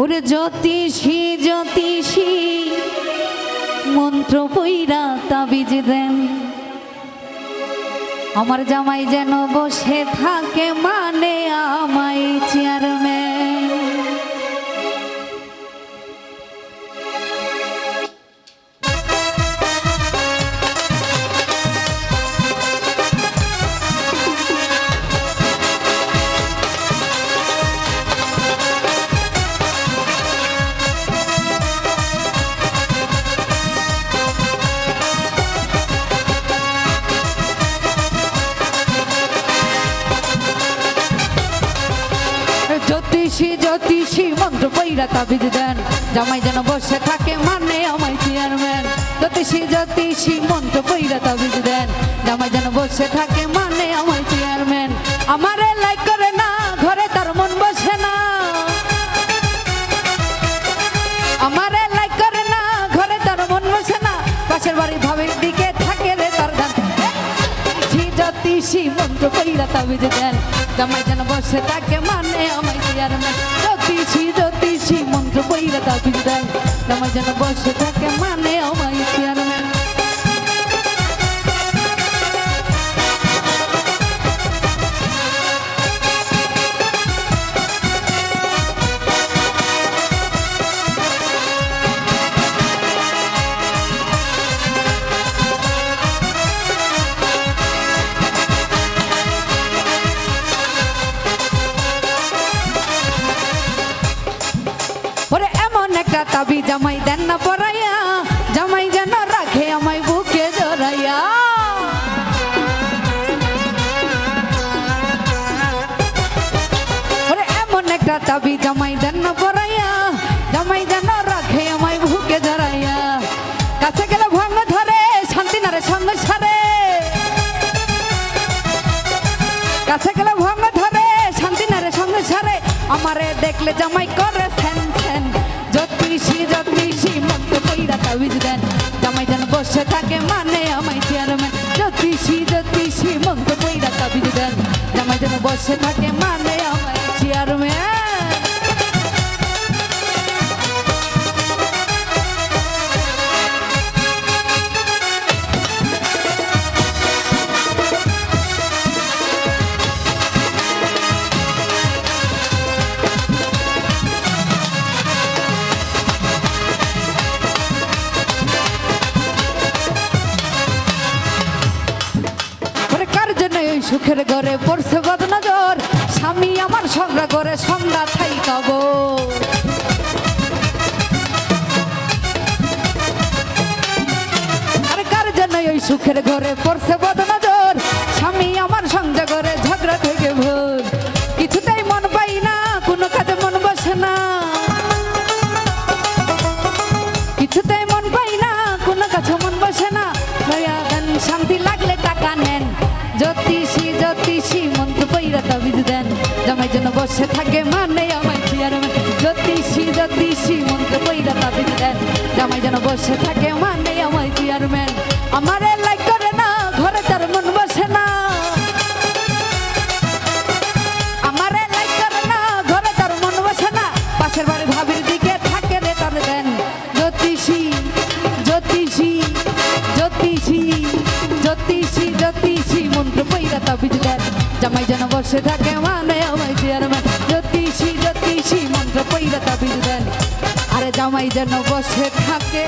ওরে জ্যোতিষী জ্যোতিষী, মন্ত্র পইরা তাবিজ দেন। আমার জামাই যেন বসে থাকে মানে আমাই চেয়ারম্যান। জ্যোতিষী জ্যোতিষী, মন্ত্র পইরা তাবিজ দেন। জামাই যেন বসে থাকে মানে আমায় চেয়ারম্যান। জ্যোতিষী জ্যোতিষী, মন্ত্র পইরা তাবিজ দেন। জামাই যেন বসে থাকে মানে আমায় চেয়ারম্যান। আমার লাইক করে না, ঘরে তার মন বসে না। আমারে লাইক করে না, ঘরে তার মন বসে না। পাশের বাড়ি ভাবের দিকে থাকে রে তার গান। জ্যোতিষী, মন্ত্র কইরা তাবিজ দেন। জামাই যেন বসে থাকে মানে আমায় চেয়ারম্যান জ্যোতিষী জ্যোতিষী মন্ত্র কইরা তাবিজ দেন জামাই যেন বসে থাকে মানে আমার চেয়ারম্যান একটা তাবি জামাই দেন না পরাইয়া। জামাই যেন রাখে আমায় বুকে জড়াইয়া। এমন একটা তাবি জামাই দেন না পরাইয়া। জামাই যেন রাখে আমায় বুকে জড়াইয়া। কাছে গেলে ভঙ্গ ধরে, শান্তি নারে সঙ্গ সারে। কাছে গেলে ভঙ্গ ধরে, শান্তি নারে সঙ্গে সারে। আমারে দেখলে জামাই করে তাবিজ দেন জামাই যেন বসে থাকে মানে আমায় চেয়ারম্যান জ্যোতিষী জ্যোতিষী মন্ত্র কইরা তাবিজ দেন জামাই যেন বসে থাকে মানে আমায় চেয়ারম্যান সুখের ঘরে পড়ছে বদনজর। স্বামী আমার সংগ্রা করে সন্ধ্যা থাই কব আর কার জন্য ওই সুখের ঘরে পড়ছে বদনজর? জ্যোতিষী জ্যোতিষী, মন্ত্র পৈরা তাবিজ দেন। জামাই যেন বসে থাকে মানে আমায় চেয়ারম্যান জ্যোতিষী জ্যোতিষী, মন্ত্র পৈরা তাবিজ দেন। জামাই যেন বসে থাকে মানে আমায় চেয়ারম্যান আমারে লাইক করে না, ঘরে তার মন বসে না। আমারে লাইক করে না, ঘরে তার মন বসে না। পাশের বাড়ি ভাবির দিকে থাকে রে তার দেন জ্যোতিষী জ্যোতিষী জ্যোতিষী জ্যোতিষী জ্যোতিষী। দেন জামাই যেন বসে থাকে মানে আমায় চেয়ারম্যান জ্যোতিষী জ্যোতিষী মন্ত্র পৈরা তাবিজ দেন। আরে জামাই যেন বসে থাকে